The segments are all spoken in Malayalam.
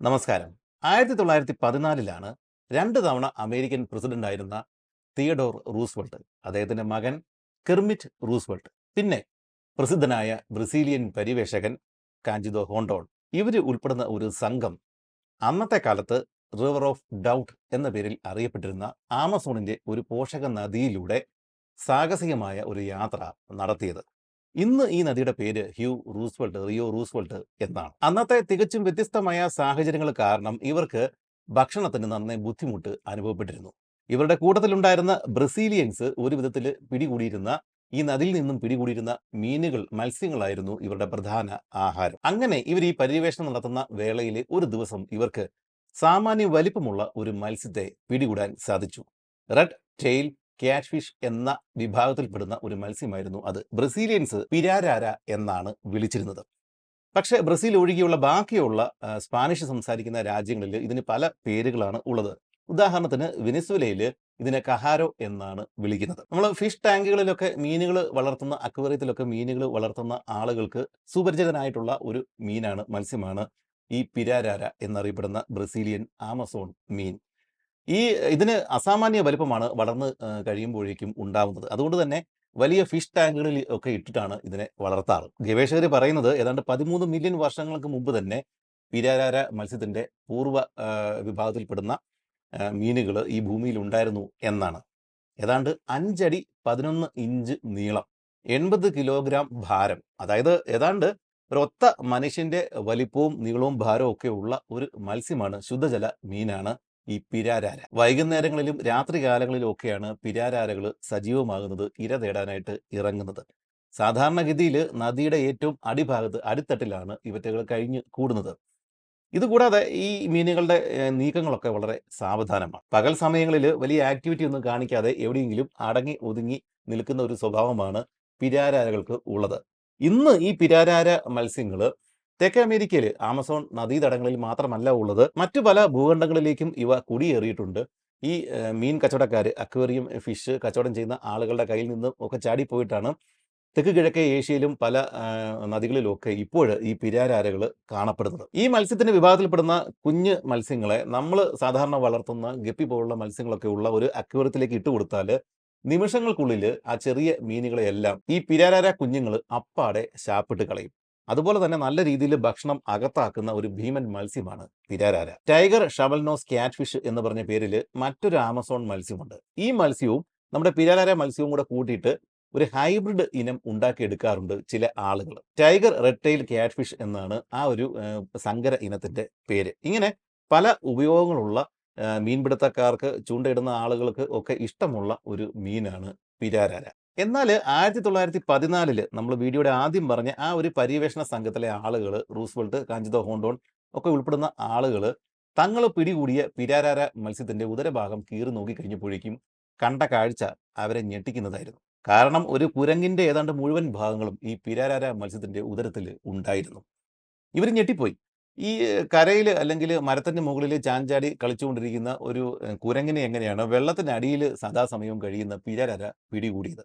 നമസ്കാരം. ആയിരത്തി തൊള്ളായിരത്തി പതിനാലിലാണ് രണ്ട് തവണ അമേരിക്കൻ പ്രസിഡന്റ് ആയിരുന്ന തിയഡോർ റൂസ്വെൾട്ട് അദ്ദേഹത്തിന്റെ മകൻ കെർമിറ്റ് റൂസ്വെൾട്ട് പിന്നെ പ്രസിദ്ധനായ ബ്രസീലിയൻ പരിവേഷകൻ കാഞ്ചിദോ ഹോണ്ടോൾ. ഇവർ ഉൾപ്പെടുന്ന ഒരു സംഘം അന്നത്തെ കാലത്ത് റിവർ ഓഫ് ഡൗട്ട് എന്ന പേരിൽ അറിയപ്പെട്ടിരുന്ന ആമസോണിന്റെ ഒരു പോഷക നദിയിലൂടെ സാഹസികമായ ഒരു യാത്ര നടത്തിയത്. ഇന്ന് ഈ നദിയുടെ പേര് ഹ്യൂ റൂസ്വെൽട്ട് റിയോ റൂസ്വെൽട്ട് എന്നാണ്. അന്നത്തെ തികച്ചും വ്യത്യസ്തമായ സാഹചര്യങ്ങൾ കാരണം ഇവർക്ക് ഭക്ഷണത്തിന് നന്നേ ബുദ്ധിമുട്ട് അനുഭവപ്പെട്ടിരുന്നു. ഇവരുടെ കൂട്ടത്തിലുണ്ടായിരുന്ന ബ്രസീലിയൻസ് ഒരു വിധത്തിൽ പിടികൂടിയിരുന്ന ഈ നദിയിൽ നിന്നും പിടികൂടിയിരുന്ന മീനുകൾ മത്സ്യങ്ങളായിരുന്നു ഇവരുടെ പ്രധാന ആഹാരം. അങ്ങനെ ഇവർ ഈ പര്യവേഷണം നടത്തുന്ന വേളയിൽ ഒരു ദിവസം ഇവർക്ക് സാമാന്യ വലിപ്പമുള്ള ഒരു മത്സ്യത്തെ പിടികൂടാൻ സാധിച്ചു. റെഡ് ടെയിൽ ക്യാറ്റ് ഫിഷ് എന്ന വിഭാഗത്തിൽപ്പെടുന്ന ഒരു മത്സ്യമായിരുന്നു അത്. ബ്രസീലിയൻസ് പിരാരാര എന്നാണ് വിളിച്ചിരുന്നത്. പക്ഷേ ബ്രസീൽ ഒഴികെയുള്ള ബാക്കിയുള്ള സ്പാനിഷ് സംസാരിക്കുന്ന രാജ്യങ്ങളിൽ ഇതിന് പല പേരുകളാണ് ഉള്ളത്. ഉദാഹരണത്തിന് വെനിസ്വലയിൽ ഇതിനെ കഹാരോ എന്നാണ് വിളിക്കുന്നത്. നമ്മൾ ഫിഷ് ടാങ്കുകളിലൊക്കെ മീനുകൾ വളർത്തുന്ന അക്വേറിയത്തിലൊക്കെ മീനുകൾ വളർത്തുന്ന ആളുകൾക്ക് സുപരിചിതനായിട്ടുള്ള ഒരു മീനാണ് മത്സ്യമാണ് ഈ പിരാരാര എന്നറിയപ്പെടുന്ന ബ്രസീലിയൻ ആമസോൺ മീൻ. ഈ ഇതിന് അസാമാന്യ വലിപ്പമാണ് വളർന്ന് കഴിയുമ്പോഴേക്കും ഉണ്ടാവുന്നത്. അതുകൊണ്ട് തന്നെ വലിയ ഫിഷ് ടാങ്കുകളിൽ ഒക്കെ ഇട്ടിട്ടാണ് ഇതിനെ വളർത്താറ്. ഗവേഷകർ പറയുന്നത് ഏതാണ്ട് പതിമൂന്ന് മില്യൺ വർഷങ്ങൾക്ക് മുമ്പ് തന്നെ പിരാരാര മത്സ്യത്തിന്റെ പൂർവ വിഭാഗത്തിൽപ്പെടുന്ന മീനുകൾ ഈ ഭൂമിയിൽ ഉണ്ടായിരുന്നു എന്നാണ്. ഏതാണ്ട് അഞ്ചടി പതിനൊന്ന് ഇഞ്ച് നീളം എൺപത് കിലോഗ്രാം ഭാരം. അതായത് ഏതാണ്ട് ഒരൊത്ത മനുഷ്യന്റെ വലിപ്പവും നീളവും ഭാരവും ഒക്കെ ഉള്ള ഒരു മത്സ്യമാണ് ശുദ്ധജല മീനാണ് ഈ പിരാരാര. വൈകുന്നേരങ്ങളിലും രാത്രികാലങ്ങളിലും ഒക്കെയാണ് പിരാരാരകൾ സജീവമാകുന്നത് ഇര തേടാനായിട്ട് ഇറങ്ങുന്നത്. സാധാരണഗതിയിൽ നദിയുടെ ഏറ്റവും അടിഭാഗത്ത് അടിത്തട്ടിലാണ് ഇവറ്റകൾ കഴിഞ്ഞ് കൂടുന്നത്. ഇതുകൂടാതെ ഈ മീനുകളുടെ നീക്കങ്ങളൊക്കെ വളരെ സാവധാനമാണ്. പകൽ സമയങ്ങളിൽ വലിയ ആക്ടിവിറ്റി ഒന്നും കാണിക്കാതെ എവിടെയെങ്കിലും അടങ്ങി ഒതുങ്ങി നിൽക്കുന്ന ഒരു സ്വഭാവമാണ് പിരാരാരകൾക്ക് ഉള്ളത്. ഇന്ന് ഈ പിരാരാര മത്സ്യങ്ങൾ തെക്കേ അമേരിക്കയിൽ ആമസോൺ നദീതടങ്ങളിൽ മാത്രമല്ല ഉള്ളത്. മറ്റു പല ഭൂഖണ്ഡങ്ങളിലേക്കും ഇവ കുടിയേറിയിട്ടുണ്ട്. ഈ മീൻ കച്ചവടക്കാർ അക്വേറിയം ഫിഷ് കച്ചവടം ചെയ്യുന്ന ആളുകളുടെ കയ്യിൽ നിന്നും ഒക്കെ ചാടിപ്പോയിട്ടാണ് തെക്ക് കിഴക്കേ ഏഷ്യയിലും പല നദികളിലും നദികളിലുമൊക്കെ ഇപ്പോൾ ഈ പിരാരാരകൾ കാണപ്പെടുന്നത്. ഈ മത്സ്യത്തിന്റെ വിഭാഗത്തിൽപ്പെടുന്ന കുഞ്ഞ് മത്സ്യങ്ങളെ നമ്മൾ സാധാരണ വളർത്തുന്ന ഗപ്പി പോലുള്ള മത്സ്യങ്ങളൊക്കെ ഉള്ള ഒരു അക്വേറിയത്തിലേക്ക് ഇട്ട് കൊടുത്താൽ നിമിഷങ്ങൾക്കുള്ളിൽ ആ ചെറിയ മീനുകളെയെല്ലാം ഈ പിരാരാര കുഞ്ഞുങ്ങൾ അപ്പാടെ ശാപ്പിട്ട് കളയും. അതുപോലെ തന്നെ നല്ല രീതിയിൽ ഭക്ഷണം അകത്താക്കുന്ന ഒരു ഭീമൻ മത്സ്യമാണ് തിരാരാര. ടൈഗർ ഷവൽനോസ് ക്യാറ്റ് ഫിഷ് എന്ന് പറഞ്ഞ പേരിൽ മറ്റൊരു ആമസോൺ മത്സ്യമുണ്ട്. ഈ മത്സ്യവും നമ്മുടെ പിരാരാര മത്സ്യവും കൂടെ കൂട്ടിയിട്ട് ഒരു ഹൈബ്രിഡ് ഇനം ഉണ്ടാക്കിയെടുക്കാറുണ്ട് ചില ആളുകൾ. Tiger red tail cat fish എന്നാണ് ആ ഒരു സങ്കര ഇനത്തിന്റെ പേര്. ഇങ്ങനെ പല ഉപയോഗങ്ങളുള്ള മീൻപിടുത്തക്കാർക്ക് ചൂണ്ടയിടുന്ന ആളുകൾക്ക് ഒക്കെ ഇഷ്ടമുള്ള ഒരു മീനാണ് പിരാരാര എന്നാൽ ആയിരത്തി തൊള്ളായിരത്തി പതിനാലിൽ നമ്മൾ വീഡിയോയുടെ ആദ്യം പറഞ്ഞ ആ ഒരു പര്യവേഷണ സംഘത്തിലെ ആളുകൾ റൂസ്വെൽട്ട് കാഞ്ചിതോ ഹോണ്ടോൺ ഒക്കെ ഉൾപ്പെടുന്ന ആളുകൾ തങ്ങൾ പിടികൂടിയ പിരാരാര മത്സ്യത്തിന്റെ ഉദരഭാഗം കീറി നോക്കിക്കഴിഞ്ഞപ്പോഴേക്കും കണ്ട കാഴ്ച അവരെ ഞെട്ടിക്കുന്നതായിരുന്നു. കാരണം ഒരു കുരങ്ങിന്റെ ഏതാണ്ട് മുഴുവൻ ഭാഗങ്ങളും ഈ പിരാരാര മത്സ്യത്തിന്റെ ഉദരത്തിൽ ഉണ്ടായിരുന്നു. ഇവർ ഞെട്ടിപ്പോയി. ഈ കരയിൽ അല്ലെങ്കിൽ മരത്തിന്റെ മുകളിൽ ചാഞ്ചാടി കളിച്ചുകൊണ്ടിരിക്കുന്ന ഒരു കുരങ്ങിനെ എങ്ങനെയാണ് വെള്ളത്തിനടിയിൽ സദാസമയവും കഴിയുന്ന പിരാരാര പിടികൂടിയത്?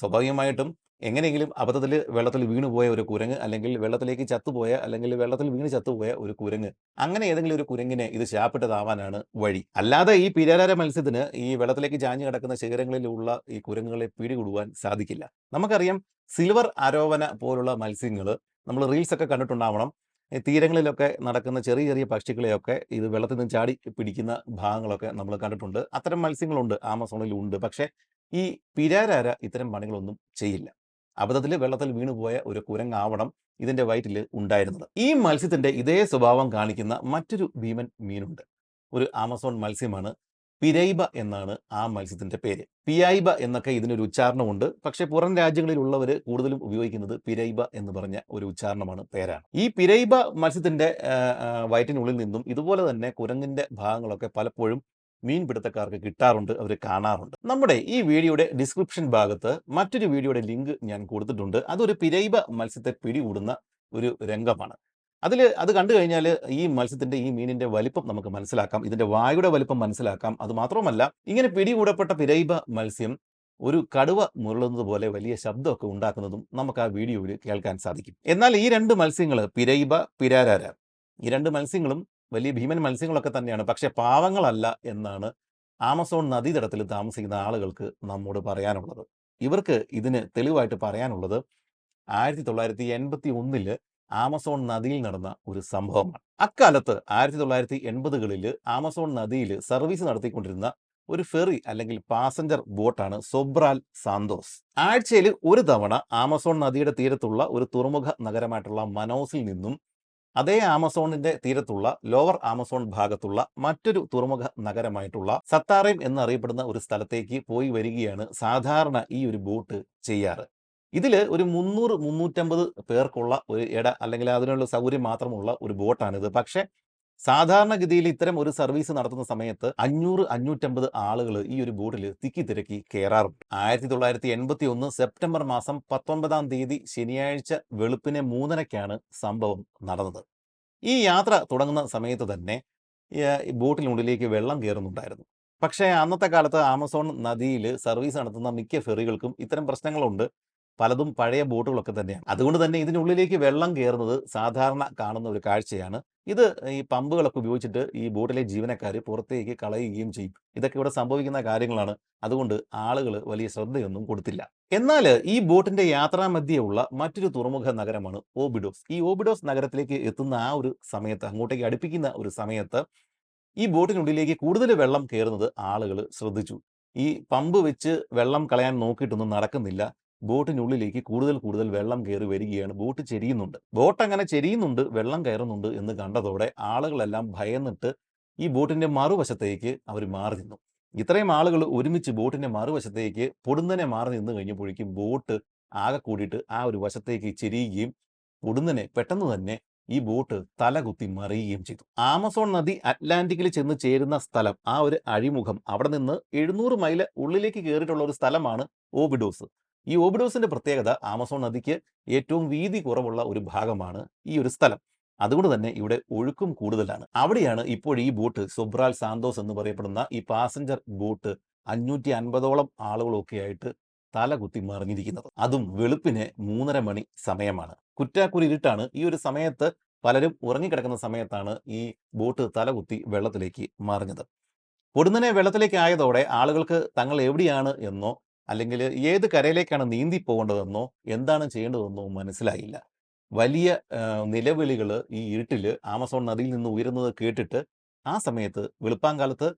സ്വാഭാവികമായിട്ടും എങ്ങനെയെങ്കിലും അബദ്ധത്തിൽ വെള്ളത്തിൽ വീണുപോയ ഒരു കുരങ്ങ് അല്ലെങ്കിൽ വെള്ളത്തിലേക്ക് ചത്തുപോയ അല്ലെങ്കിൽ വെള്ളത്തിൽ വീണ് ചത്തുപോയ ഒരു കുരങ്ങ് അങ്ങനെ ഏതെങ്കിലും ഒരു കുരങ്ങിനെ ഇത് ശാപ്പിട്ടതാവാനാണ് വഴി. അല്ലാതെ ഈ പിരാരാര മത്സ്യത്തിന് ഈ വെള്ളത്തിലേക്ക് ചാഞ്ഞു കിടക്കുന്ന ശിഖരങ്ങളിലുള്ള ഈ കുരങ്ങുകളെ പിടികൂടുവാൻ സാധിക്കില്ല. നമുക്കറിയാം സിൽവർ അരോവന പോലുള്ള മത്സ്യങ്ങൾ നമ്മൾ റീൽസ് ഒക്കെ കണ്ടിട്ടുണ്ടാവണം. തീരങ്ങളിലൊക്കെ നടക്കുന്ന ചെറിയ ചെറിയ പക്ഷികളെയൊക്കെ ഇത് വെള്ളത്തിൽ നിന്ന് ചാടി പിടിക്കുന്ന ഭാഗങ്ങളൊക്കെ നമ്മൾ കണ്ടിട്ടുണ്ട്. അത്തരം മത്സ്യങ്ങളുണ്ട് ആമസോണിലുണ്ട്. പക്ഷേ ഈ പിരാരാര ഇത്തരം പണികളൊന്നും ചെയ്യില്ല. അബദ്ധത്തിൽ വെള്ളത്തിൽ വീണുപോയ ഒരു കുരങ്ങാവണം ഇതിന്റെ വയറ്റിൽ ഉണ്ടായിരുന്നത്. ഈ മത്സ്യത്തിന്റെ ഇതേ സ്വഭാവം കാണിക്കുന്ന മറ്റൊരു ഭീമൻ മീനുണ്ട്. ഒരു ആമസോൺ മത്സ്യമാണ് പിരൈബ എന്നാണ് ആ മത്സ്യത്തിന്റെ പേര്. പിയായിബ എന്നൊക്കെ ഇതിനൊരു ഉച്ചാരണമുണ്ട്. പക്ഷേ പുറം രാജ്യങ്ങളിലുള്ളവർ കൂടുതലും ഉപയോഗിക്കുന്നത് പിരൈബ എന്ന് പറഞ്ഞ ഒരു ഉച്ചാരണമാണ് പേരാണ്. ഈ പിരൈബ ആ, വയറ്റിനുള്ളിൽ നിന്നും ഇതുപോലെ തന്നെ കുരങ്ങിന്റെ ഭാഗങ്ങളൊക്കെ പലപ്പോഴും മീൻപിടുത്തക്കാർക്ക് കിട്ടാറുണ്ട് അവർ കാണാറുണ്ട്. നമ്മുടെ ഈ വീഡിയോയുടെ ഡിസ്ക്രിപ്ഷൻ ഭാഗത്ത് മറ്റൊരു വീഡിയോയുടെ ലിങ്ക് ഞാൻ കൊടുത്തിട്ടുണ്ട്. അതൊരു പിരൈബ മത്സ്യത്തെ പിടികൂടുന്ന ഒരു രംഗമാണ്. അതിൽ അത് കണ്ടു കഴിഞ്ഞാൽ ഈ മത്സ്യത്തിന്റെ ഈ മീനിന്റെ വലിപ്പം നമുക്ക് മനസ്സിലാക്കാം. ഇതിന്റെ വായുടെ വലിപ്പം മനസ്സിലാക്കാം. അത് മാത്രമല്ല ഇങ്ങനെ പിടികൂടപ്പെട്ട പിരൈബ മത്സ്യം ഒരു കടുവ മുരളുന്നത് പോലെ വലിയ ശബ്ദമൊക്കെ ഉണ്ടാക്കുന്നതും നമുക്ക് ആ വീഡിയോയിൽ കേൾക്കാൻ സാധിക്കും. എന്നാൽ ഈ രണ്ട് മത്സ്യങ്ങൾ പിരൈബ പിരാരാര ഈ രണ്ട് മത്സ്യങ്ങളും വലിയ ഭീമൻ മത്സ്യങ്ങളൊക്കെ തന്നെയാണ്. പക്ഷെ പാവങ്ങളല്ല എന്നാണ് ആമസോൺ നദീതടത്തിൽ താമസിക്കുന്ന ആളുകൾക്ക് നമ്മോട് പറയാനുള്ളത്. ഇവർക്ക് ഇതിന് തെളിവായിട്ട് പറയാനുള്ളത് ആയിരത്തി തൊള്ളായിരത്തി എൺപത്തി ഒന്നിൽ ആമസോൺ നദിയിൽ നടന്ന ഒരു സംഭവമാണ്. അക്കാലത്ത് ആയിരത്തി തൊള്ളായിരത്തി എൺപതുകളിൽ ആമസോൺ നദിയിൽ സർവീസ് നടത്തിക്കൊണ്ടിരുന്ന ഒരു ഫെറി അല്ലെങ്കിൽ പാസഞ്ചർ ബോട്ടാണ് സൊബ്രാൽ സാന്തോസ്. ആഴ്ചയിൽ ഒരു തവണ ആമസോൺ നദിയുടെ തീരത്തുള്ള ഒരു തുറമുഖ നഗരമായിട്ടുള്ള മനോസിൽ നിന്നും അതേ ആമസോണിന്റെ തീരത്തുള്ള ലോവർ ആമസോൺ ഭാഗത്തുള്ള മറ്റൊരു തുറമുഖ നഗരമായിട്ടുള്ള സത്താറേം എന്നറിയപ്പെടുന്ന ഒരു സ്ഥലത്തേക്ക് പോയി വരികയാണ് സാധാരണ ഈ ഒരു ബോട്ട് ചെയ്യാറ്. ഇതിൽ ഒരു മുന്നൂറ് മുന്നൂറ്റമ്പത് പേർക്കുള്ള ഒരു ഇട അല്ലെങ്കിൽ അതിനുള്ള സൗകര്യം മാത്രമുള്ള ഒരു ബോട്ടാണിത്. പക്ഷേ സാധാരണഗതിയിൽ ഇത്തരം ഒരു സർവീസ് നടത്തുന്ന സമയത്ത് അഞ്ഞൂറ് അഞ്ഞൂറ്റമ്പത് ആളുകൾ ഈ ഒരു ബോട്ടിൽ തിക്കി തിരക്കി കയറാറുണ്ട് ആയിരത്തി തൊള്ളായിരത്തി എൺപത്തി ഒന്ന് സെപ്റ്റംബർ മാസം പത്തൊൻപതാം തീയതി ശനിയാഴ്ച വെളുപ്പിനെ മൂന്നരയ്ക്കാണ് സംഭവം നടന്നത്. ഈ യാത്ര തുടങ്ങുന്ന സമയത്ത് തന്നെ ബോട്ടിനുള്ളിലേക്ക് വെള്ളം കയറുന്നുണ്ടായിരുന്നു പക്ഷേ അന്നത്തെ കാലത്ത് ആമസോൺ നദിയിൽ സർവീസ് നടത്തുന്ന മിക്ക ഫെറികൾക്കും ഇത്തരം പ്രശ്നങ്ങളുണ്ട്. പലതും പഴയ ബോട്ടുകളൊക്കെ തന്നെയാണ്. അതുകൊണ്ട് തന്നെ ഇതിനുള്ളിലേക്ക് വെള്ളം കയറുന്നത് സാധാരണ കാണുന്ന ഒരു കാഴ്ചയാണ്. ഇത് ഈ പമ്പുകളൊക്കെ ഉപയോഗിച്ചിട്ട് ഈ ബോട്ടിലെ ജീവനക്കാർ പുറത്തേക്ക് കളയുകയും ചെയ്യും. ഇതൊക്കെ ഇവിടെ സംഭവിക്കുന്ന കാര്യങ്ങളാണ്. അതുകൊണ്ട് ആളുകൾ വലിയ ശ്രദ്ധയൊന്നും കൊടുത്തില്ല. എന്നാൽ ഈ ബോട്ടിന്റെ യാത്രാമധ്യയുള്ള മറ്റൊരു തുറമുഖ നഗരമാണ് ഓബിഡോസ്. ഈ ഓബിഡോസ് നഗരത്തിലേക്ക് എത്തുന്ന ആ ഒരു സമയത്ത് അങ്ങോട്ടേക്ക് അടുപ്പിക്കുന്ന ഒരു സമയത്ത് ഈ ബോട്ടിനുള്ളിലേക്ക് കൂടുതൽ വെള്ളം കയറുന്നത് ആളുകൾ ശ്രദ്ധിച്ചു. ഈ പമ്പ് വെച്ച് വെള്ളം കളയാൻ നോക്കിയിട്ടൊന്നും നടക്കുന്നില്ല. ബോട്ടിനുള്ളിലേക്ക് കൂടുതൽ കൂടുതൽ വെള്ളം കയറി വരികയാണ്. ബോട്ട് ചെരിയുന്നുണ്ട്. ബോട്ട് അങ്ങനെ ചെരിയുന്നുണ്ട് വെള്ളം കയറുന്നുണ്ട് എന്ന് കണ്ടതോടെ ആളുകളെല്ലാം ഭയന്നിട്ട് ഈ ബോട്ടിന്റെ മറുവശത്തേക്ക് അവർ മാറി നിന്നു. ഇത്രയും ആളുകൾ ഒരുമിച്ച് ബോട്ടിന്റെ മറുവശത്തേക്ക് പൊടുന്നനെ മാറി നിന്ന് കഴിഞ്ഞപ്പോഴേക്കും ബോട്ട് ആകെ കൂടിയിട്ട് ആ ഒരു വശത്തേക്ക് ചെരിയുകയും പൊടുന്നനെ പെട്ടെന്ന് തന്നെ ഈ ബോട്ട് തലകുത്തി മറിയുകയും ചെയ്തു. ആമസോൺ നദി അറ്റ്ലാന്റിക്കിൽ ചെന്ന് ചേരുന്ന സ്ഥലം ആ ഒരു അഴിമുഖം അവിടെ നിന്ന് എഴുന്നൂറ് മൈൽ ഉള്ളിലേക്ക് കയറിയിട്ടുള്ള ഒരു സ്ഥലമാണ് ഓബിഡോസ്. ഈ ഓബിഡോസിന്റെ പ്രത്യേകത ആമസോൺ നദിക്ക് ഏറ്റവും വീതി കുറവുള്ള ഒരു ഭാഗമാണ് ഈ ഒരു സ്ഥലം. അതുകൊണ്ട് തന്നെ ഇവിടെ ഒഴുക്കും കൂടുതലാണ്. അവിടെയാണ് ഇപ്പോൾ ഈ ബോട്ട് സൊബ്രാൽ സാന്തോസ് എന്ന് പറയപ്പെടുന്ന ഈ പാസഞ്ചർ ബോട്ട് അഞ്ഞൂറ്റി അൻപതോളം ആളുകളൊക്കെ ആയിട്ട് തല കുത്തി മറിഞ്ഞിരിക്കുന്നത്. അതും വെളുപ്പിന് മൂന്നര മണി സമയമാണ്. കുറ്റാക്കുരി ഇരുട്ടാണ്. ഈ ഒരു സമയത്ത് പലരും ഉറങ്ങിക്കിടക്കുന്ന സമയത്താണ് ഈ ബോട്ട് തലകുത്തി വെള്ളത്തിലേക്ക് മറിഞ്ഞത്. പൊടുന്നനെ വെള്ളത്തിലേക്ക് ആയതോടെ ആളുകൾക്ക് തങ്ങൾ എവിടെയാണ് എന്നോ അല്ലെങ്കിൽ ഏത് കരയിലേക്കാണ് നീന്തി പോകേണ്ടതെന്നോ എന്താണ് ചെയ്യേണ്ടതെന്നോ മനസ്സിലായില്ല. വലിയ നിലവിളികൾ ഈ ഇരുട്ടിൽ ആമസോൺ നദിയിൽ നിന്ന് ഉയരുന്നത് കേട്ടിട്ട് ആ സമയത്ത് വെളുപ്പാങ്കാലത്ത്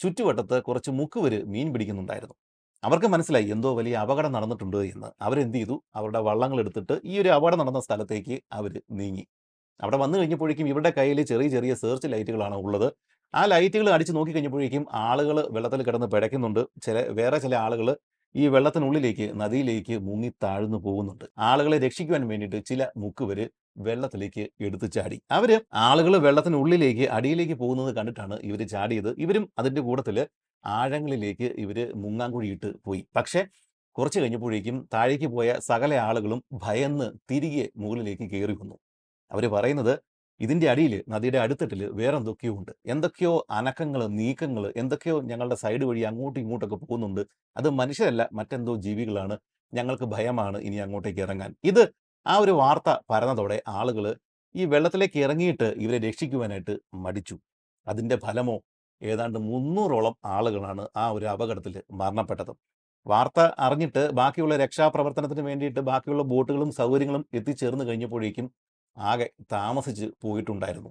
ചുറ്റുവട്ടത്ത് കുറച്ച് മുക്കുവര് മീൻ പിടിക്കുന്നുണ്ടായിരുന്നു. അവർക്ക് മനസ്സിലായി എന്തോ വലിയ അപകടം നടന്നിട്ടുണ്ട് എന്ന്. അവരെന്ത് ചെയ്തു? അവരുടെ വള്ളങ്ങൾ എടുത്തിട്ട് ഈ ഒരു അപകടം നടന്ന സ്ഥലത്തേക്ക് അവർ നീങ്ങി. അവിടെ വന്നു കഴിഞ്ഞപ്പോഴേക്കും ഇവരുടെ കയ്യിൽ ചെറിയ ചെറിയ സെർച്ച് ലൈറ്റുകളാണ് ഉള്ളത്. ആ ലൈറ്റുകൾ അടിച്ച് നോക്കി കഴിഞ്ഞപ്പോഴേക്കും ആളുകൾ വെള്ളത്തിൽ കിടന്ന് പിടയ്ക്കുന്നുണ്ട്. ചില വേറെ ചില ആളുകൾ ഈ വെള്ളത്തിനുള്ളിലേക്ക് നദിയിലേക്ക് മുങ്ങി താഴ്ന്നു പോകുന്നുണ്ട്. ആളുകളെ രക്ഷിക്കുവാൻ വേണ്ടിയിട്ട് ചില മുക്കുവര് വെള്ളത്തിലേക്ക് എടുത്തു ചാടി. അവർ ആളുകൾ വെള്ളത്തിനുള്ളിലേക്ക് അടിയിലേക്ക് പോകുന്നത് കണ്ടിട്ടാണ് ഇവർ ചാടിയത്. ഇവരും അതിന്റെ കൂട്ടത്തിൽ ആഴങ്ങളിലേക്ക് ഇവർ മുങ്ങാങ്കുഴിയിട്ട് പോയി. പക്ഷേ കുറച്ച് കഴിഞ്ഞപ്പോഴേക്കും താഴേക്ക് പോയ സകല ആളുകളും ഭയന്ന് തിരികെ മുകളിലേക്ക് കയറി വന്നു. അവർ പറയുന്നത് ഇതിന്റെ അടിയിൽ നദിയുടെ അടുത്തിട്ടിൽ വേറെ എന്തൊക്കെയോ ഉണ്ട്. എന്തൊക്കെയോ അനക്കങ്ങൾ നീക്കങ്ങൾ എന്തൊക്കെയോ ഞങ്ങളുടെ സൈഡ് വഴി അങ്ങോട്ടും ഇങ്ങോട്ടൊക്കെ പോകുന്നുണ്ട്. അത് മനുഷ്യരല്ല മറ്റെന്തോ ജീവികളാണ്. ഞങ്ങൾക്ക് ഭയമാണ് ഇനി അങ്ങോട്ടേക്ക് ഇറങ്ങാൻ. ഇത് ആ ഒരു വാർത്ത പരന്നതോടെ ആളുകൾ ഈ വെള്ളത്തിലേക്ക് ഇറങ്ങിയിട്ട് ഇവരെ രക്ഷിക്കുവാനായിട്ട് മടിച്ചു. അതിന്റെ ഫലമോ ഏതാണ്ട് മുന്നൂറോളം ആളുകളാണ് ആ ഒരു അപകടത്തിൽ മരണപ്പെട്ടത്. വാർത്ത അറിഞ്ഞിട്ട് ബാക്കിയുള്ള രക്ഷാപ്രവർത്തനത്തിന് വേണ്ടിയിട്ട് ബാക്കിയുള്ള ബോട്ടുകളും സൗകര്യങ്ങളും എത്തിച്ചേർന്ന് കഴിഞ്ഞപ്പോഴേക്കും ആകെ താമസിച്ച് പോയിട്ടുണ്ടായിരുന്നു.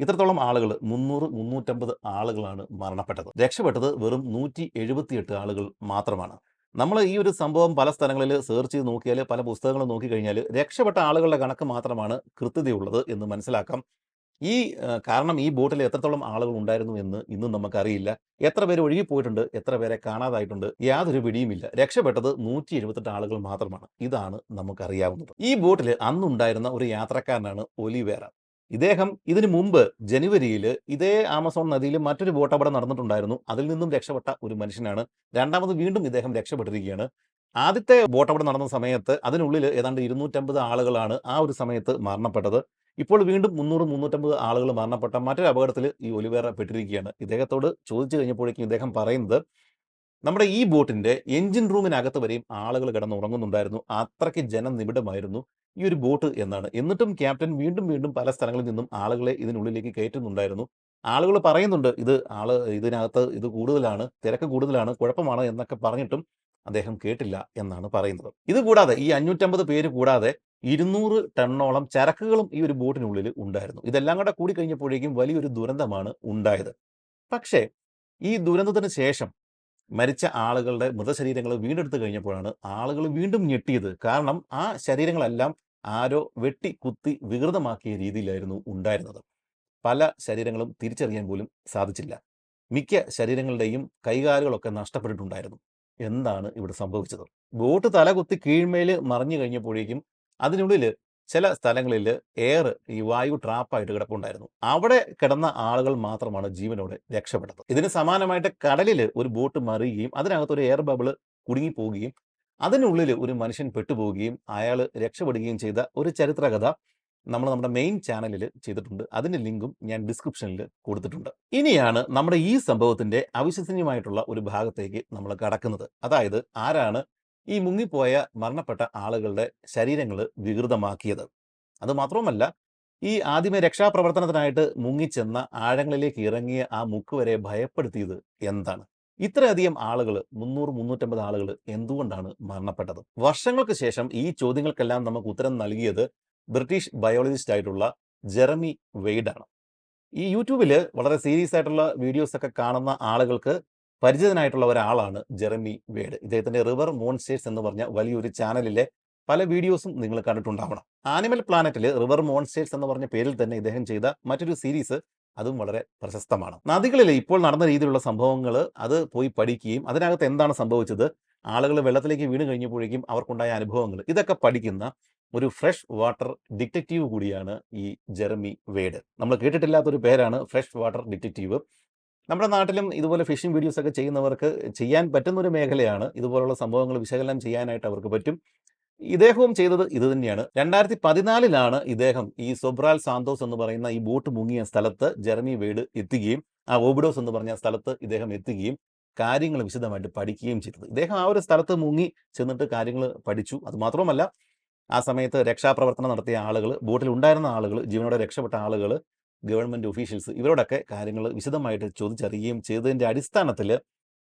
ഇത്രത്തോളം ആളുകൾ മുന്നൂറ് മുന്നൂറ്റമ്പത് ആളുകളാണ് മരണപ്പെട്ടത്. രക്ഷപ്പെട്ടത് വെറും നൂറ്റി എഴുപത്തിയെട്ട് ആളുകൾ മാത്രമാണ്. നമ്മൾ ഈ ഒരു സംഭവം പല സ്ഥലങ്ങളിൽ സെർച്ച് ചെയ്ത് നോക്കിയാൽ പല പുസ്തകങ്ങൾ നോക്കിക്കഴിഞ്ഞാൽ രക്ഷപ്പെട്ട ആളുകളുടെ കണക്ക് മാത്രമാണ് കൃത്യതയുള്ളത് എന്ന് മനസ്സിലാക്കാം. ഈ കാരണം ഈ ബോട്ടിൽ എത്രത്തോളം ആളുകൾ ഉണ്ടായിരുന്നു എന്ന് ഇന്നും നമുക്കറിയില്ല. എത്ര പേര് ഒഴുകിപ്പോയിട്ടുണ്ട് എത്ര പേരെ കാണാതായിട്ടുണ്ട് യാതൊരു പിടിയുമില്ല. രക്ഷപ്പെട്ടത് നൂറ്റി എഴുപത്തെട്ട് ആളുകൾ മാത്രമാണ്. ഇതാണ് നമുക്കറിയാവുന്നത്. ഈ ബോട്ടിൽ അന്നുണ്ടായിരുന്ന ഒരു യാത്രക്കാരനാണ് ഒലിവേറ. ഇദ്ദേഹം ഇതിനു മുമ്പ് ജനുവരിയിൽ ഇതേ ആമസോൺ നദിയിൽ മറ്റൊരു ബോട്ട് അപകടം നടന്നിട്ടുണ്ടായിരുന്നു. അതിൽ നിന്നും രക്ഷപ്പെട്ട ഒരു മനുഷ്യനാണ്. രണ്ടാമത് വീണ്ടും ഇദ്ദേഹം രക്ഷപ്പെട്ടിരിക്കുകയാണ്. ആദ്യത്തെ ബോട്ട് അപകടം നടന്ന സമയത്ത് അതിനുള്ളിൽ ഏതാണ്ട് ഇരുന്നൂറ്റമ്പത് ആളുകളാണ് ആ ഒരു സമയത്ത് മരണപ്പെട്ടത്. ഇപ്പോൾ വീണ്ടും മുന്നൂറ് മുന്നൂറ്റമ്പത് ആളുകൾ മരണപ്പെട്ട മറ്റൊരു അപകടത്തിൽ ഈ ഒലിവേറ പെട്ടിരിക്കുകയാണ്. ഇദ്ദേഹത്തോട് ചോദിച്ചു കഴിഞ്ഞപ്പോഴേക്കും ഇദ്ദേഹം പറയുന്നത് നമ്മുടെ ഈ ബോട്ടിന്റെ എഞ്ചിൻ റൂമിനകത്ത് വരെയും ആളുകൾ കിടന്ന് ഉറങ്ങുന്നുണ്ടായിരുന്നു അത്രയ്ക്ക് ജനനിബിഡമായിരുന്നു ഈ ഒരു ബോട്ട് എന്നാണ്. എന്നിട്ടും ക്യാപ്റ്റൻ വീണ്ടും വീണ്ടും പല സ്ഥലങ്ങളിൽ നിന്നും ആളുകളെ ഇതിനുള്ളിലേക്ക് കയറ്റുന്നുണ്ടായിരുന്നു. ആളുകൾ പറയുന്നുണ്ട് ഇത് ആൾ ഇതിനകത്ത് ഇത് കൂടുതലാണ് തിരക്ക് കൂടുതലാണ് കുഴപ്പമാണ് എന്നൊക്കെ പറഞ്ഞിട്ടും അദ്ദേഹം കേട്ടില്ല എന്നാണ് പറയുന്നത്. ഇത് കൂടാതെ ഈ അഞ്ഞൂറ്റമ്പത് പേര് കൂടാതെ ഇരുന്നൂറ് ടണ്ണോളം ചരക്കുകളും ഈ ഒരു ബോട്ടിനുള്ളിൽ ഉണ്ടായിരുന്നു. ഇതെല്ലാം കൂടെ കൂടി കഴിഞ്ഞപ്പോഴേക്കും വലിയൊരു ദുരന്തമാണ് ഉണ്ടായത്. പക്ഷേ ഈ ദുരന്തത്തിന് ശേഷം മരിച്ച ആളുകളുടെ മൃതശരീരങ്ങൾ വീണ്ടെടുത്ത് കഴിഞ്ഞപ്പോഴാണ് ആളുകൾ വീണ്ടും ഞെട്ടിയത്. കാരണം ആ ശരീരങ്ങളെല്ലാം ആരോ വെട്ടി കുത്തി വികൃതമാക്കിയ രീതിയിലായിരുന്നു ഉണ്ടായിരുന്നത്. പല ശരീരങ്ങളും തിരിച്ചറിയാൻ പോലും സാധിച്ചില്ല. മിക്ക ശരീരങ്ങളുടെയും കൈകാലുകളൊക്കെ നഷ്ടപ്പെട്ടിട്ടുണ്ടായിരുന്നു. എന്താണ് ഇവിടെ സംഭവിച്ചത്? ബോട്ട് തലകുത്തി കീഴ്മേൽ മറിഞ്ഞു കഴിഞ്ഞപ്പോഴേക്കും അതിനുള്ളിൽ ചില സ്ഥലങ്ങളിൽ എയർ ഈ വായു ട്രാപ്പായിട്ട് കിടപ്പുണ്ടായിരുന്നു. അവിടെ കിടന്ന ആളുകൾ മാത്രമാണ് ജീവനോടെ രക്ഷപ്പെട്ടത്. ഇതിന് സമാനമായിട്ട് കടലിൽ ഒരു ബോട്ട് മറിയുകയും അതിനകത്ത് ഒരു എയർ ബബിൾ കുടുങ്ങിപ്പോവുകയും അതിനുള്ളിൽ ഒരു മനുഷ്യൻ പെട്ടുപോവുകയും അയാൾ രക്ഷപ്പെടുകയും ചെയ്ത ഒരു ചരിത്രകഥ നമ്മൾ നമ്മുടെ മെയിൻ ചാനലിൽ ചെയ്തിട്ടുണ്ട്. അതിന്റെ ലിങ്കും ഞാൻ ഡിസ്ക്രിപ്ഷനിൽ കൊടുത്തിട്ടുണ്ട്. ഇനിയാണ് നമ്മുടെ ഈ സംഭവത്തിന്റെ അവിശ്വസനീയമായിട്ടുള്ള ഒരു ഭാഗത്തേക്ക് നമ്മൾ കടക്കുന്നത്. അതായത് ആരാണ് ഈ മുങ്ങിപ്പോയ മരണപ്പെട്ട ആളുകളുടെ ശരീരങ്ങൾ വികൃതമാക്കിയത്. അതുമാത്രവുമല്ല ഈ ആദ്യമേ രക്ഷാപ്രവർത്തനത്തിനായിട്ട് മുങ്ങിച്ചെന്ന ആഴങ്ങളിലേക്ക് ഇറങ്ങിയ ആ മുക്ക് വരെ ഭയപ്പെടുത്തിയത് എന്താണ്? ഇത്രയധികം ആളുകൾ മുന്നൂറ് മുന്നൂറ്റമ്പത് ആളുകൾ എന്തുകൊണ്ടാണ് മരണപ്പെട്ടത്? വർഷങ്ങൾക്ക് ശേഷം ഈ ചോദ്യങ്ങൾക്കെല്ലാം നമുക്ക് ഉത്തരം നൽകിയത് ബ്രിട്ടീഷ് ബയോളജിസ്റ്റ് ആയിട്ടുള്ള ജെറമി വെയ്ഡാണ്. ഈ യൂട്യൂബിൽ വളരെ സീരിയസ് ആയിട്ടുള്ള വീഡിയോസ് ഒക്കെ കാണുന്ന ആളുകൾക്ക് പരിചിതനായിട്ടുള്ള ഒരാളാണ് ജെറമി വേഡ്. ഇദ്ദേഹത്തിന്റെ റിവർ മോൺസ്റ്റേഴ്സ് എന്ന് പറഞ്ഞ വലിയൊരു ചാനലിലെ പല വീഡിയോസും നിങ്ങൾ കണ്ടിട്ടുണ്ടാവണം. ആനിമൽ പ്ലാനറ്റിൽ റിവർ മോൺസ്റ്റേഴ്സ് എന്ന് പറഞ്ഞ പേരിൽ തന്നെ ഇദ്ദേഹം ചെയ്ത മറ്റൊരു സീരീസ് അതും വളരെ പ്രശസ്തമാണ്. നദികളിൽ ഇപ്പോൾ നടന്ന രീതിയിലുള്ള സംഭവങ്ങൾ അത് പോയി പഠിക്കുകയും അതിനകത്ത് എന്താണ് സംഭവിച്ചത്? ആളുകൾ വെള്ളത്തിലേക്ക് വീണ് കഴിഞ്ഞപ്പോഴേക്കും അവർക്കുണ്ടായ അനുഭവങ്ങൾ ഇതൊക്കെ പഠിക്കുന്ന ഒരു ഫ്രഷ് വാട്ടർ ഡിറ്റക്റ്റീവ് കൂടിയാണ് ഈ ജെറമി വേഡ്. നമ്മൾ കേട്ടിട്ടില്ലാത്തൊരു പേരാണ് ഫ്രഷ് വാട്ടർ ഡിറ്റക്റ്റീവ്. നമ്മുടെ നാട്ടിലും ഇതുപോലെ ഫിഷിംഗ് വീഡിയോസ് ഒക്കെ ചെയ്യുന്നവർക്ക് ചെയ്യാൻ പറ്റുന്ന ഒരു മേഖലയാണ്. ഇതുപോലുള്ള സംഭവങ്ങൾ വിശകലനം ചെയ്യാനായിട്ട് അവർക്ക് പറ്റും. ഇദ്ദേഹവും ചെയ്തത് ഇത് തന്നെയാണ്. രണ്ടായിരത്തി പതിനാലിലാണ് ഇദ്ദേഹം ഈ സൊബ്രാൽ സാന്തോസ് എന്ന് പറയുന്ന ഈ ബോട്ട് മുങ്ങിയ സ്ഥലത്ത് ജെർമി വീട് എത്തുകയും ആ ഓബിഡോസ് എന്ന് പറഞ്ഞ സ്ഥലത്ത് ഇദ്ദേഹം എത്തുകയും കാര്യങ്ങൾ വിശദമായിട്ട് പഠിക്കുകയും ചെയ്തത്. ഇദ്ദേഹം ആ ഒരു സ്ഥലത്ത് മുങ്ങി ചെന്നിട്ട് കാര്യങ്ങൾ പഠിച്ചു. അത് മാത്രമല്ല ആ സമയത്ത് രക്ഷാപ്രവർത്തനം നടത്തിയ ആളുകൾ ബോട്ടിൽ ഉണ്ടായിരുന്ന ആളുകൾ ജീവനോടെ രക്ഷപ്പെട്ട ആളുകൾ ഗവൺമെന്റ് ഒഫീഷ്യൽസ് ഇവരോടൊക്കെ കാര്യങ്ങൾ വിശദമായിട്ട് ചോദിച്ചറിയുകയും ചെയ്തതിന്റെ അടിസ്ഥാനത്തിൽ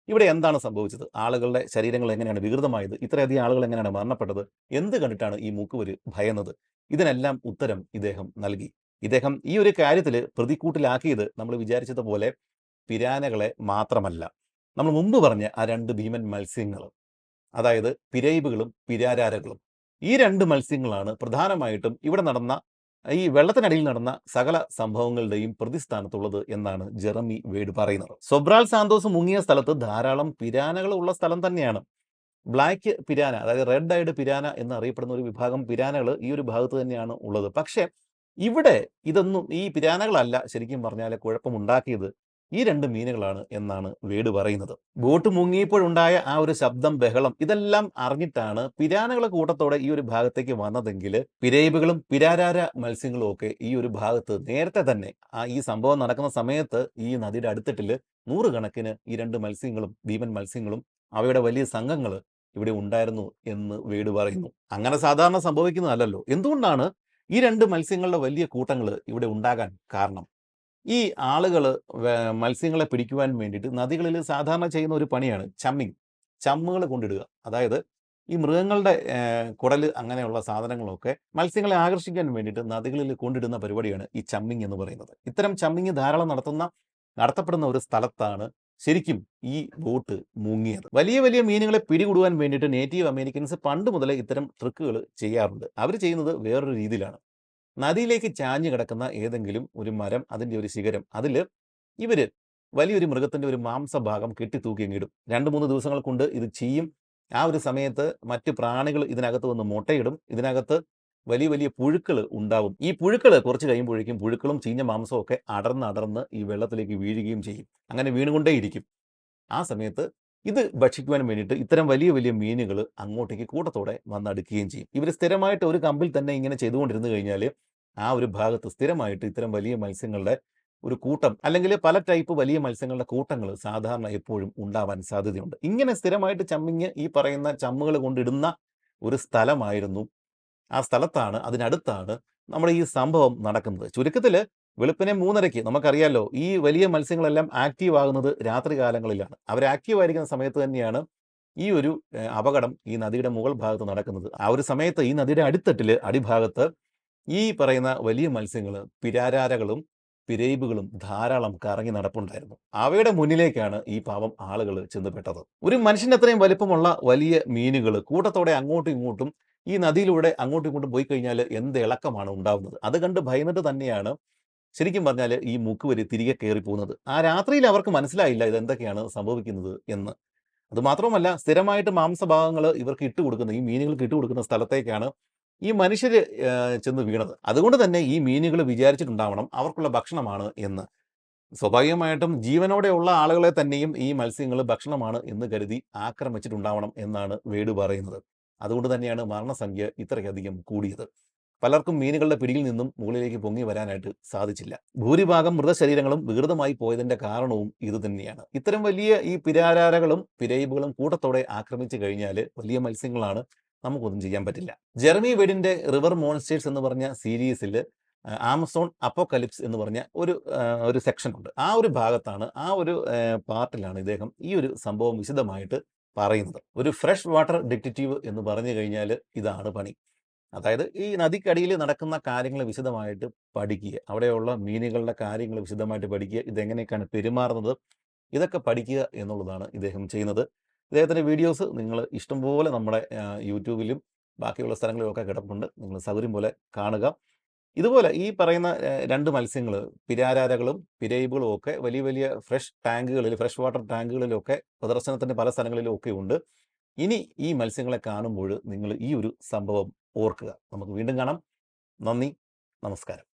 ഇവിടെ എന്താണ് സംഭവിച്ചത്? ആളുകളുടെ ശരീരങ്ങൾ എങ്ങനെയാണ് വികൃതമായത്? ഇത്രയധികം ആളുകൾ എങ്ങനെയാണ് മരണപ്പെട്ടത്? എന്ത് കണ്ടിട്ടാണ് ഈ മൂക്കുവര് ഭയന്നത്? ഇതിനെല്ലാം ഉത്തരം ഇദ്ദേഹം നൽകി. ഇദ്ദേഹം ഈ ഒരു കാര്യത്തിൽ പ്രതിക്കൂട്ടിലാക്കിയത് നമ്മൾ വിചാരിച്ചതുപോലെ പിരാനകളെ മാത്രമല്ല. നമ്മൾ മുമ്പ് പറഞ്ഞ ആ രണ്ട് ഭീമൻ മത്സ്യങ്ങൾ അതായത് പിരൈബുകളും പിരാരാരകളും ഈ രണ്ട് മത്സ്യങ്ങളാണ് പ്രധാനമായിട്ടും ഇവിടെ നടന്ന ഈ വെള്ളത്തിനടിയിൽ നടന്ന സകല സംഭവങ്ങളുടെയും പ്രതിസ്ഥാനത്തുള്ളത് എന്നാണ് ജെറമി വേഡ് പറയുന്നത്. സൊബ്രാൽ സാന്തോസ് മുങ്ങിയ സ്ഥലത്ത് ധാരാളം പിരാനകൾ ഉള്ള സ്ഥലം തന്നെയാണ്. ബ്ലാക്ക് പിരാന അതായത് റെഡ് ഐഡ് പിരാന എന്നറിയപ്പെടുന്ന ഒരു വിഭാഗം പിരാനകൾ ഈ ഒരു ഭാഗത്ത് തന്നെയാണ് ഉള്ളത്. പക്ഷേ ഇവിടെ ഇതൊന്നും ഈ പിരാനകളല്ല ശരിക്കും പറഞ്ഞാൽ കുഴപ്പമുണ്ടാക്കിയത്. ഈ രണ്ട് മീനുകളാണ് എന്നാണ് വീട് പറയുന്നത്. ബോട്ട് മുങ്ങിയപ്പോഴുണ്ടായ ആ ഒരു ശബ്ദം ബഹളം ഇതെല്ലാം അറിഞ്ഞിട്ടാണ് പിരാനകളെ കൂട്ടത്തോടെ ഈ ഒരു ഭാഗത്തേക്ക് വന്നതെങ്കിൽ പിരയിബുകളും പിരാരാര മത്സ്യങ്ങളും ഒക്കെ ഈ ഒരു ഭാഗത്ത് നേരത്തെ തന്നെ ആ ഈ സംഭവം നടക്കുന്ന സമയത്ത് ഈ നദിയുടെ അടുത്തിട്ടിൽ നൂറുകണക്കിന് ഈ രണ്ട് മത്സ്യങ്ങളും ഭീമൻ മത്സ്യങ്ങളും അവയുടെ വലിയ സംഘങ്ങൾ ഇവിടെ ഉണ്ടായിരുന്നു എന്ന് വേട് പറയുന്നു. അങ്ങനെ സാധാരണ സംഭവിക്കുന്നതല്ലോ എന്തുകൊണ്ടാണ് ഈ രണ്ട് മത്സ്യങ്ങളുടെ വലിയ കൂട്ടങ്ങൾ ഇവിടെ ഉണ്ടാകാൻ കാരണം? ഈ ആളുകൾ മത്സ്യങ്ങളെ പിടിക്കുവാൻ വേണ്ടിയിട്ട് നദികളിൽ സാധാരണ ചെയ്യുന്ന ഒരു പണിയാണ് ചമ്മിങ്. ചമ്മുകൾ കൊണ്ടിടുക. അതായത് ഈ മൃഗങ്ങളുടെ കുടൽ അങ്ങനെയുള്ള സാധനങ്ങളൊക്കെ മത്സ്യങ്ങളെ ആകർഷിക്കാൻ വേണ്ടിയിട്ട് നദികളിൽ കൊണ്ടിടുന്ന പരിപാടിയാണ് ഈ ചമ്മിങ് എന്ന് പറയുന്നത്. ഇത്തരം ചമ്മിങ് ധാരാളം നടത്തുന്ന നടത്തപ്പെടുന്ന ഒരു സ്ഥലത്താണ് ശരിക്കും ഈ ബോട്ട് മുങ്ങിയത്. വലിയ വലിയ മീനുകളെ പിടികൂടുവാൻ വേണ്ടിയിട്ട് നേറ്റീവ് അമേരിക്കൻസ് പണ്ട് മുതലേ ഇത്തരം ട്രിക്കുകൾ ചെയ്യാറുണ്ട്. അവർ ചെയ്യുന്നത് വേറൊരു രീതിയിലാണ്. നദിയിലേക്ക് ചാഞ്ഞു കിടക്കുന്ന ഏതെങ്കിലും ഒരു മരം അതിന്റെ ഒരു ശിഖരം അതിൽ ഇവർ വലിയൊരു മൃഗത്തിന്റെ ഒരു മാംസഭാഗം കെട്ടിത്തൂക്കി അങ്ങിടും രണ്ട് മൂന്ന് ദിവസങ്ങൾ കൊണ്ട് ഇത് ചെയ്യും ആ ഒരു സമയത്ത് മറ്റ് പ്രാണികൾ ഇതിനകത്ത് വന്ന് മുട്ടയിടും. ഇതിനകത്ത് വലിയ വലിയ പുഴുക്കൾ ഉണ്ടാവും. ഈ പുഴുക്കൾ കുറച്ച് കഴിയുമ്പോഴേക്കും പുഴുക്കളും ചീഞ്ഞ മാംസവും ഒക്കെ അടർന്ന് അടർന്ന് ഈ വെള്ളത്തിലേക്ക് വീഴുകയും ചെയ്യും. അങ്ങനെ വീണുകൊണ്ടേയിരിക്കും. ആ സമയത്ത് ഇത് ഭക്ഷിക്കുവാൻ വേണ്ടിയിട്ട് ഇത്തരം വലിയ വലിയ മീനുകൾ അങ്ങോട്ടേക്ക് കൂട്ടത്തോടെ വന്നടുക്കുകയും ചെയ്യും. ഇവർ സ്ഥിരമായിട്ട് ഒരു കമ്പിൽ തന്നെ ഇങ്ങനെ ചെയ്തുകൊണ്ടിരുന്നു കഴിഞ്ഞാൽ ആ ഒരു ഭാഗത്ത് സ്ഥിരമായിട്ട് ഇത്തരം വലിയ മത്സ്യങ്ങളുടെ ഒരു കൂട്ടം അല്ലെങ്കിൽ പല ടൈപ്പ് വലിയ മത്സ്യങ്ങളുടെ കൂട്ടങ്ങൾ സാധാരണ എപ്പോഴും ഉണ്ടാവാൻ സാധ്യതയുണ്ട്. ഇങ്ങനെ സ്ഥിരമായിട്ട് ചമ്മിങ് ഈ പറയുന്ന ചമ്മുകൾ കൊണ്ടിടുന്ന ഒരു സ്ഥലമായിരുന്നു. ആ സ്ഥലത്താണ് അതിനടുത്താണ് നമ്മുടെ ഈ സംഭവം നടക്കുന്നത്. ചുരുക്കത്തിൽ വെളുപ്പിനെ മൂന്നരയ്ക്ക് നമുക്കറിയാലോ ഈ വലിയ മത്സ്യങ്ങളെല്ലാം ആക്റ്റീവ് ആകുന്നത് രാത്രി കാലങ്ങളിലാണ്. അവർ ആക്റ്റീവ് ആയിരിക്കുന്ന സമയത്ത് തന്നെയാണ് ഈ ഒരു അപകടം ഈ നദിയുടെ മുകൾ ഭാഗത്ത് നടക്കുന്നത്. ആ ഒരു സമയത്ത് ഈ നദിയുടെ അടിത്തട്ടിൽ അടിഭാഗത്ത് ഈ പറയുന്ന വലിയ മത്സ്യങ്ങൾ പിരാരാരകളും പിരൈബുകളും ധാരാളം കറങ്ങി നടപ്പുണ്ടായിരുന്നു. അവയുടെ മുന്നിലേക്കാണ് ഈ പാവം ആളുകൾ ചെന്നുപെട്ടത്. ഒരു മനുഷ്യന്റെ അത്രയും വലിപ്പമുള്ള വലിയ മീനുകൾ കൂട്ടത്തോടെ അങ്ങോട്ടും ഇങ്ങോട്ടും ഈ നദിയിലൂടെ അങ്ങോട്ടും ഇങ്ങോട്ടും പോയി കഴിഞ്ഞാൽ എന്ത് ഇളക്കമാണ് ഉണ്ടാവുന്നത്? അത് കണ്ട് ഭയന്നിട്ട് തന്നെയാണ് ശരിക്കും പറഞ്ഞാൽ ഈ മൂക്ക് വരെ തിരികെ കയറി പോകുന്നത് ആ രാത്രിയിൽ അവർക്ക് മനസ്സിലായില്ല ഇത് എന്തൊക്കെയാണ് സംഭവിക്കുന്നത് എന്ന്. അത് മാത്രമല്ല സ്ഥിരമായിട്ട് മാംസഭാഗങ്ങൾ ഇവർക്ക് ഇട്ട് കൊടുക്കുന്ന ഈ മീനുകൾക്ക് ഇട്ട് കൊടുക്കുന്ന സ്ഥലത്തേക്കാണ് ഈ മനുഷ്യർ ചെന്ന് വീണത്. അതുകൊണ്ട് തന്നെ ഈ മീനുകൾ വിചാരിച്ചിട്ടുണ്ടാവണം അവർക്കുള്ള ഭക്ഷണമാണ് എന്ന്. സ്വാഭാവികമായിട്ടും ജീവനോടെയുള്ള ആളുകളെ തന്നെയും ഈ മത്സ്യങ്ങൾ ഭക്ഷണമാണ് എന്ന് കരുതി ആക്രമിച്ചിട്ടുണ്ടാവണം എന്നാണ് വേട് പറയുന്നത്. അതുകൊണ്ട് തന്നെയാണ് മരണസംഖ്യ ഇത്രയധികം കൂടിയത്. പലർക്കും മീനുകളുടെ പിടിയിൽ നിന്നും മുകളിലേക്ക് പൊങ്ങി വരാനായിട്ട് സാധിച്ചില്ല. ഭൂരിഭാഗം മൃതശരീരങ്ങളും വികൃതമായി പോയതിന്റെ കാരണവും ഇത് തന്നെയാണ്. ഇത്തരം വലിയ ഈ പിരാരാരകളും പിരയിബുകളും കൂട്ടത്തോടെ ആക്രമിച്ചു കഴിഞ്ഞാൽ വലിയ മത്സ്യങ്ങളാണ് നമുക്കൊന്നും ചെയ്യാൻ പറ്റില്ല. ജെർമി വെഡിന്റെ റിവർ മോൺസ്റ്റേഴ്സ് എന്ന് പറഞ്ഞ സീരീസിൽ ആമസോൺ അപ്പോക്കലിപ്സ് എന്ന് പറഞ്ഞ ഒരു ഒരു സെക്ഷൻ ഉണ്ട്. ആ ഒരു ഭാഗത്താണ് ആ ഒരു പാർട്ടിലാണ് ഇദ്ദേഹം ഈ ഒരു സംഭവം വിശദമായിട്ട് പറയുന്നത്. ഒരു ഫ്രഷ് വാട്ടർ ഡിറ്റക്റ്റീവ് എന്ന് പറഞ്ഞു കഴിഞ്ഞാൽ ഇതാണ് പണി. അതായത് ഈ നദിക്കടിയിൽ നടക്കുന്ന കാര്യങ്ങൾ വിശദമായിട്ട് പഠിക്കുക. അവിടെയുള്ള മീനുകളുടെ കാര്യങ്ങൾ വിശദമായിട്ട് പഠിക്കുക. ഇതെങ്ങനെയൊക്കെയാണ് പെരുമാറുന്നത്? ഇതൊക്കെ പഠിക്കുക എന്നുള്ളതാണ് ഇദ്ദേഹം ചെയ്യുന്നത്. ഇദ്ദേഹത്തിന്റെ വീഡിയോസ് നിങ്ങൾ ഇഷ്ടംപോലെ നമ്മുടെ യൂട്യൂബിലും ബാക്കിയുള്ള സ്ഥലങ്ങളിലും ഒക്കെ കിടപ്പുണ്ട്. നിങ്ങൾ സൗകര്യം പോലെ കാണുക. ഇതുപോലെ ഈ പറയുന്ന രണ്ട് മത്സ്യങ്ങൾ പിരാരാരകളും പിരയിബുകളും ഒക്കെ വലിയ വലിയ ഫ്രഷ് ടാങ്കുകളിൽ ഫ്രഷ് വാട്ടർ ടാങ്കുകളിലൊക്കെ പ്രദർശനത്തിന്റെ പല സ്ഥലങ്ങളിലും ഒക്കെ ഉണ്ട്. ഇനി ഈ മത്സ്യങ്ങളെ കാണുമ്പോൾ നിങ്ങൾ ഈ ഒരു സംഭവം ഓർക്കുക. നമുക്ക് വീണ്ടും കാണാം. നന്ദി. നമസ്കാരം.